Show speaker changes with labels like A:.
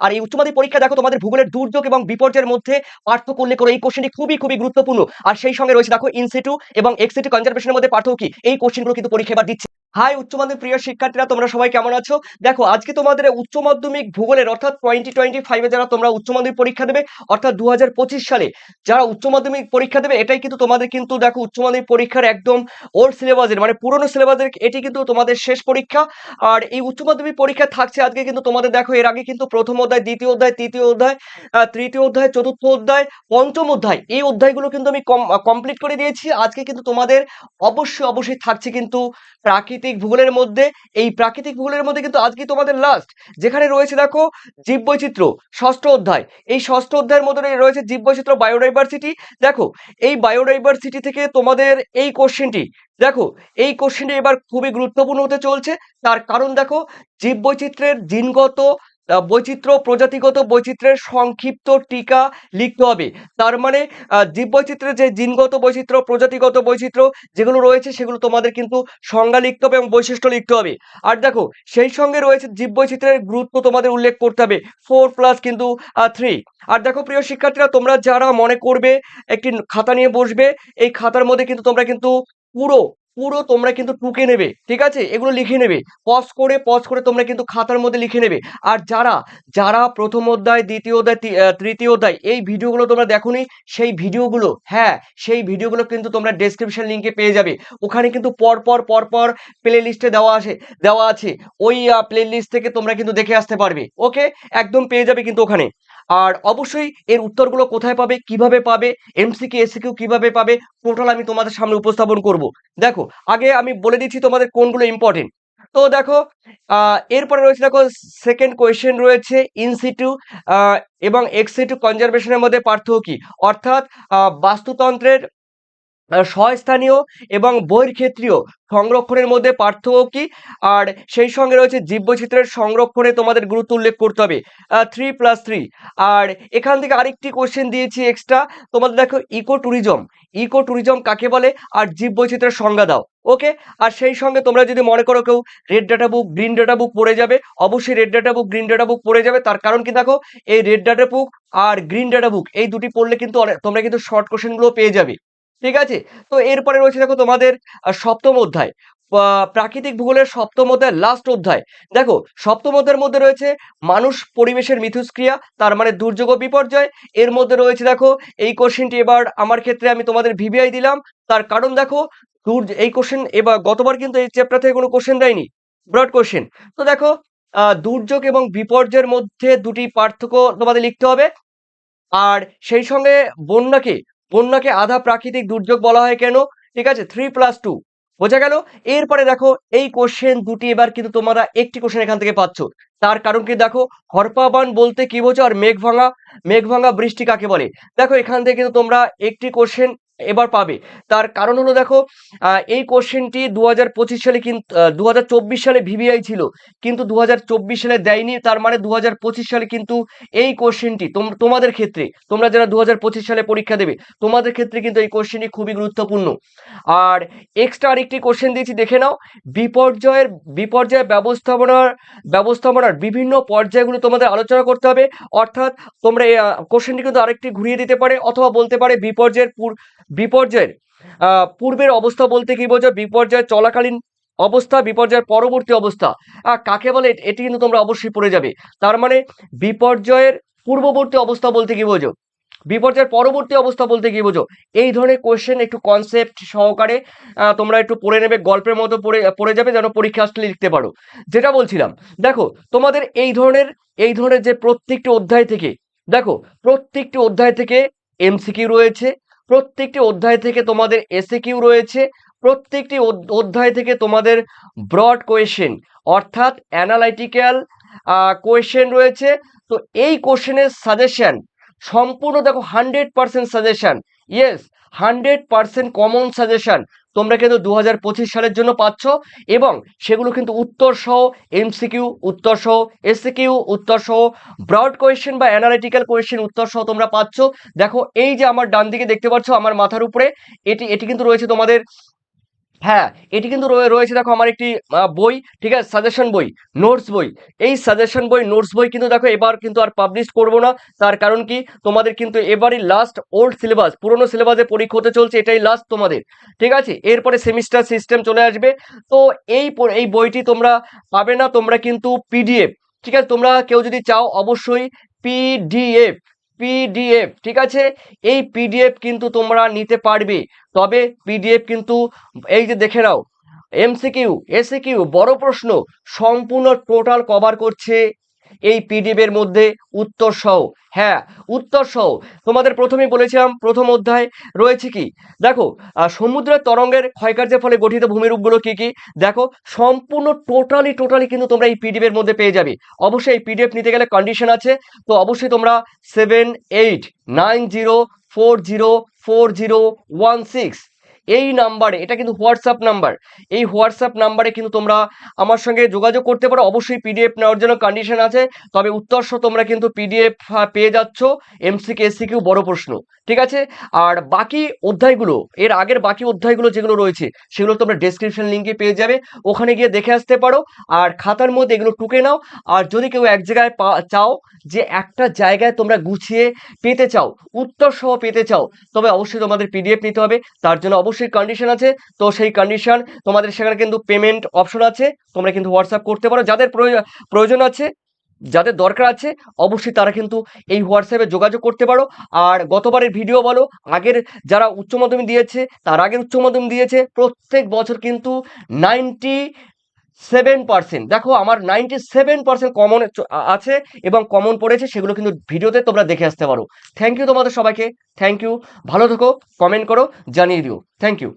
A: আর এই উচ্চমাধ্যমিক পরীক্ষা দেখো, তোমাদের ভূগোলের দুর্যোগ এবং বিপর্যয়ের মধ্যে পার্থক্য উল্লেখ করো। এই কোশ্চেনটি খুবই খুবই গুরুত্বপূর্ণ। আর সেই সঙ্গে রয়েছে দেখো ইনসিটু এবং এক্সিটু কনজারভেশনের মধ্যে পার্থক্য কি? এই কোশ্চেনগুলো কিন্তু পরীক্ষা এবার দিচ্ছে। হাই উচ্চ মাধ্যমিক প্রিয় শিক্ষার্থীরা, তোমরা সবাই কেমন আছো? দেখো, আজকে তোমাদের উচ্চ মাধ্যমিক ভূগোলের, অর্থাৎ টোয়েন্টি টোয়েন্টি ফাইভে যারা তোমরা উচ্চ মাধ্যমিক পরীক্ষা দেবে, অর্থাৎ দুহাজার পঁচিশ সালে, যারা উচ্চ মাধ্যমিক পরীক্ষা দেবে, এটাই কিন্তু তোমাদের কিন্তু, দেখো, উচ্চ মাধ্যমিক পরীক্ষার একদম ওল্ড সিলেবাসের মানে পুরনো সিলেবাসের এটি কিন্তু তোমাদের শেষ পরীক্ষা। আর এই উচ্চ মাধ্যমিক পরীক্ষা থাকছে আজকে কিন্তু তোমাদের, দেখো, এর আগে কিন্তু প্রথম অধ্যায়, দ্বিতীয় অধ্যায়, তৃতীয় অধ্যায় তৃতীয় অধ্যায়, চতুর্থ অধ্যায়, পঞ্চম অধ্যায়, এই অধ্যায়গুলো কিন্তু আমি কমপ্লিট করে দিয়েছি। আজকে কিন্তু তোমাদের অবশ্যই অবশ্যই থাকছে কিন্তু প্রাকৃতিক ভূগোলের মধ্যে, এই প্রাকৃতিক ভূগোলের মধ্যে কিন্তু আজকে তোমাদের লাস্ট যেখানে রয়েছে দেখো জীববৈচিত্র্য, ষষ্ঠ অধ্যায়। এই ষষ্ঠ অধ্যায়ের মধ্যে রয়েছে জীববৈচিত্র্য বায়োডাইভার্সিটি দেখো, এই বায়োডাইভার্সিটি থেকে তোমাদের এই কোশ্চেনটি দেখো, এই কোশ্চেনটি এবার খুবই গুরুত্বপূর্ণ হতে চলছে। তার কারণ দেখো, জীববৈচিত্র্যের জিনগত বৈচিত্র্য প্রজাতিগত বৈচিত্র্যের সংক্ষিপ্ত টিকা লিখতে হবে। তার মানে আহ, জীববৈচিত্র্যের যে জিনগত বৈচিত্র্য প্রজাতিগত বৈচিত্র্য যেগুলো রয়েছে সেগুলো তোমাদের কিন্তু সংজ্ঞা লিখতে হবে এবং বৈশিষ্ট্য লিখতে হবে। আর দেখো সেই সঙ্গে রয়েছে জীব জীববৈচিত্র্যের গুরুত্ব তোমাদের উল্লেখ করতে হবে। ফোর প্লাস কিন্তু থ্রি। আর দেখো প্রিয় শিক্ষার্থীরা তোমরা যারা মনে করবে একটি খাতা নিয়ে বসবে এই খাতার মধ্যে কিন্তু তোমরা কিন্তু পুরো পুরো তোমরা কিন্তু টুকে নেবে, ঠিক আছে? এগুলো লিখে নেবে। পজ করে পজ করে তোমরা কিন্তু খাতার মধ্যে লিখে নেবে। আর যারা যারা প্রথম অধ্যায়, দ্বিতীয় অধ্যায় তৃতীয় অধ্যায়, এই ভিডিওগুলো তোমরা দেখোনি, সেই ভিডিওগুলো হ্যাঁ সেই ভিডিওগুলো কিন্তু তোমরা ডেসক্রিপশন লিঙ্কে পেয়ে যাবে। ওখানে কিন্তু পর পর পর পর প্লে লিস্টে দেওয়া আছে দেওয়া আছে। ওই প্লে লিস্ট থেকে তোমরা কিন্তু দেখে আসতে পারবে ওকে একদম পেয়ে যাবে কিন্তু ওখানে। আর অবশ্যই এর উত্তরগুলো কোথায় পাবে, কীভাবে পাবে এমসিকে এসিকিউ কীভাবে পাবে টোটাল আমি তোমাদের সামনে উপস্থাপন করব। দেখো, আগে আমি বলে দিচ্ছি তোমাদের কোনগুলো ইম্পর্টেন্ট তো দেখো এরপরে রয়েছে দেখো সেকেন্ড কোয়েশ্চেন রয়েছে ইনসিটু এবং এক্সিটু কনজারভেশনের মধ্যে পার্থক্য কি? অর্থাৎ বাস্তুতন্ত্রের স্বস্থানীয় এবং বহির্ক্ষেত্রীয় সংরক্ষণের মধ্যে পার্থক্য কি? আর সেই সঙ্গে রয়েছে জীববৈচিত্র্যের সংরক্ষণে তোমাদের গুরুত্ব উল্লেখ করতে হবে। থ্রি প্লাস থ্রি আর এখান থেকে আরেকটি কোশ্চেন দিয়েছি এক্সট্রা তোমাদের দেখো ইকো ট্যুরিজম ইকো ট্যুরিজম কাকে বলে? আর জীববৈচিত্র্যের সংজ্ঞা দাও। ওকে আর সেই সঙ্গে তোমরা যদি মনে করো কেউ red data book green data book পড়ে যাবে, অবশ্যই red data book green data book পড়ে যাবে। তার কারণ কি দেখো? এই রেড ডাটা বুক আর গ্রিন ডাটা বুক এই দুটি পড়লে কিন্তু তোমরা কিন্তু শর্ট কোশ্চেনগুলো পেয়ে যাবে। ঠিক আছে? তো এরপরে রয়েছে দেখো তোমাদের সপ্তম অধ্যায়। প্রাকৃতিক ভূগোলের সপ্তম অধ্যায় লাস্ট অধ্যায়। দেখো, সপ্তম অধ্যায়ের মধ্যে রয়েছে মানুষ পরিবেশের মিথস্ক্রিয়া, তার মানে দুর্যোগ বিপর্যয়। এর মধ্যে রয়েছে দেখো, এই কোশ্চেনটি এবার আমার ক্ষেত্রে আমি তোমাদের ভিভিআই দিলাম। তার কারণ দেখো এই কোশ্চেন এবার, গতবার কিন্তু এই চ্যাপ্টার থেকে কোনো কোশ্চেন দেয়নি। ব্রড কোশ্চেন তো দেখো দুর্যোগ এবং বিপর্যয়ের মধ্যে দুটি পার্থক্য তোমাদের লিখতে হবে। আর সেই সঙ্গে বন্যাকে বন্যাকে আধা প্রাকৃতিক দুর্যোগ বলা হয় কেন? ঠিক আছে থ্রি প্লাস টু বোঝা গেল? এরপরে দেখো, এই কোশ্চেন দুটি এবার কিন্তু তোমরা একটি কোশ্চেন এখান থেকে পাচ্ছ। তার কারণ কি দেখো, হরপাবান বলতে কি বোঝো আর মেঘ ভাঙা মেঘ ভাঙা বৃষ্টি কাকে বলে? দেখো, এখান থেকে কিন্তু তোমরা একটি কোশ্চেন এবার পাবে। তার কারণ হলো দেখো এই কোশ্চেনটি দু হাজার পঁচিশ সালে কিন্তু দু হাজার চব্বিশ সালে ভিভিআই ছিল। কিন্তু দু হাজার চব্বিশ সালে দেয়নি, তার মানে দু হাজার পঁচিশ সালে কিন্তু এই কোশ্চেনটি তোমাদের ক্ষেত্রে, তোমরা যারা দু হাজার পঁচিশ সালে পরীক্ষা দেবে, তোমাদের ক্ষেত্রে কিন্তু এই কোশ্চেনটি খুবই গুরুত্বপূর্ণ। আর এক্সট্রা আরেকটি কোশ্চেন দিয়েছি, দেখে নাও। বিপর্যয়ের, বিপর্যয় ব্যবস্থাপনার ব্যবস্থাপনার বিভিন্ন পর্যায়গুলো তোমাদের আলোচনা করতে হবে। অর্থাৎ তোমরা কোশ্চেনটি কিন্তু আরেকটি ঘুরিয়ে দিতে পারে, অথবা বলতে পারে বিপর্যয়ের পূর- বিপর্যয়ের পূর্বের অবস্থা বলতে কি বোঝো বিপর্যয় চলাকালীন অবস্থা, বিপর্যয়ের পরবর্তী অবস্থা। কাকে বলে? এটি কিন্তু তোমরা অবশ্যই পড়ে যাবে। তার মানে বিপর্যয়ের পূর্ববর্তী অবস্থা বলতে কি বোঝো? বিপর্যয়ের পরবর্তী অবস্থা বলতে কি বোঝো? এই ধরনের কোয়েশ্চেন একটু কনসেপ্ট সহকারে তোমরা একটু পড়ে নেবে, গল্পের মতো পড়ে পড়ে যাবে, যেন পরীক্ষা আসলে লিখতে পারো। যেটা বলছিলাম, দেখো, তোমাদের এই ধরনের এই ধরনের যে প্রত্যেকটি অধ্যায় থেকে, দেখো, প্রত্যেকটি অধ্যায় থেকে এমসিকিউ রয়েছে প্রত্যেকটি অধ্যায় থেকে তোমাদের এসএকিউ রয়েছে, প্রত্যেকটি অধ্যায় থেকে তোমাদের ব্রড কোয়েশ্চেন অর্থাৎ অ্যানালাইটিক্যাল কোয়েশ্চেন রয়েছে। তো এই কোশ্চেনের সাজেশান সম্পূর্ণ দেখো hundred percent suggestion yes hundred percent common suggestion তোমরা কিন্তু দু সালের জন্য পাচ্ছ এবং সেগুলো কিন্তু উত্তর সহ এমসিকিউ উত্তর সহ এসিকিউ উত্তর সহ ব্রড কোয়েশ্চেন বা অ্যানালিটিক্যাল কোয়েশ্চেন উত্তর সহ তোমরা পাচ্ছ। দেখো, এই যে আমার ডান দিকে দেখতে পাচ্ছ, আমার মাথার উপরে, এটি এটি কিন্তু রয়েছে তোমাদের হ্যাঁ এটি কিন্তু রয়ে- রয়েছে দেখো আমার একটি বই, ঠিক আছে সাজেশন বই নোটস বই। এই সাজেশন বই নোটস বই কিন্তু দেখো এবার কিন্তু আর পাবলিশ করব না। তার কারণ কি? তোমাদের কিন্তু এবারই লাস্ট ওল্ড সিলেবাস পুরনো সিলেবাসে পরীক্ষা হতে চলছে, এটাই লাস্ট তোমাদের। ঠিক আছে? এরপরে সেমিস্টার সিস্টেম চলে আসবে। তো এই এই বইটি তোমরা পাবে না, তোমরা কিন্তু পিডিএফ ঠিক আছে? তোমরা কেউ যদি চাও, অবশ্যই পিডিএফ পিডিএফ ঠিক আছে? এই পিডিএফ কিন্তু তোমরা নিতে পারবে। তবে পিডিএফ কিন্তু, এই যে দেখে নাও এমসিকিউ এসিকিউ বড় প্রশ্ন, সম্পূর্ণ টোটাল কভার করছে এই পিডিএফ এর মধ্যে উত্তর সহ হ্যাঁ উত্তর সহ। তোমাদের প্রথমেই বলেছিলাম, প্রথম অধ্যায় রয়েছে কি? দেখো সমুদ্রের তরঙ্গের ক্ষয়কার্যের ফলে গঠিত ভূমিরূপগুলো কি কি? দেখো, সম্পূর্ণ টোটালি টোটালি কিন্তু তোমরা এই পিডিএফ এর মধ্যে পেয়ে যাবে। অবশ্যই এই পিডিএফ নিতে গেলে কন্ডিশন আছে। তো অবশ্যই তোমরা seven eight nine zero four zero four zero one six এই নাম্বারে এটা কিন্তু হোয়াটসঅ্যাপ নাম্বার এই হোয়াটসঅ্যাপ নাম্বারে কিন্তু তোমরা আমার সঙ্গে যোগাযোগ করতে পারো। অবশ্যই পিডিএফ নেওয়ার জন্য কন্ডিশন আছে, তবে উত্তর সহ তোমরা কিন্তু পিডিএফ পেয়ে যাচ্ছ এমসিকে এসসি কিউ বড় প্রশ্ন, ঠিক আছে? আর বাকি অধ্যায়গুলো, এর আগের বাকি অধ্যায়গুলো যেগুলো রয়েছে, সেগুলো তোমরা ডেসক্রিপশন লিঙ্কে পেয়ে যাবে, ওখানে গিয়ে দেখে আসতে পারো। আর খাতার মধ্যে এগুলো টুকে নাও, আর যদি কেউ এক জায়গায় চাও যে একটা জায়গায় তোমরা গুছিয়ে পেতে চাও উত্তর সহ পেতে চাও, তবে অবশ্যই তোমাদের পিডিএফ নিতে হবে, তার জন্য অবশ্যই কন্ডিশন আছে। তো সেই কন্ডিশন তোমাদের সেখানে কিন্তু পেমেন্ট অপশন আছে। তোমরা কিন্তু হোয়াটসঅ্যাপ করতে পারো। যাদের প্রয়োজন আছে, যাদের দরকার আছে, অবশ্যই তারা কিন্তু এই হোয়াটসঅ্যাপে যোগাযোগ করতে পারো। আর গতবারের ভিডিও বলো, আগের যারা উচ্চ মাধ্যমিক দিয়েছে, তার আগের উচ্চ মাধ্যমিক দিয়েছে। প্রত্যেক বছর কিন্তু নাইনটি সেভেন পার্সেন্ট দেখো, আমার নাইনটি সেভেন পার্সেন্ট কমন আছে এবং কমন পড়েছে, সেগুলো কিন্তু ভিডিওতে তোমরা দেখে আসতে পারো। থ্যাংক ইউ তোমাদের সবাইকে। থ্যাংক ইউ ভালো থেকো কমেন্ট করো, জানিয়ে দিও। Thank you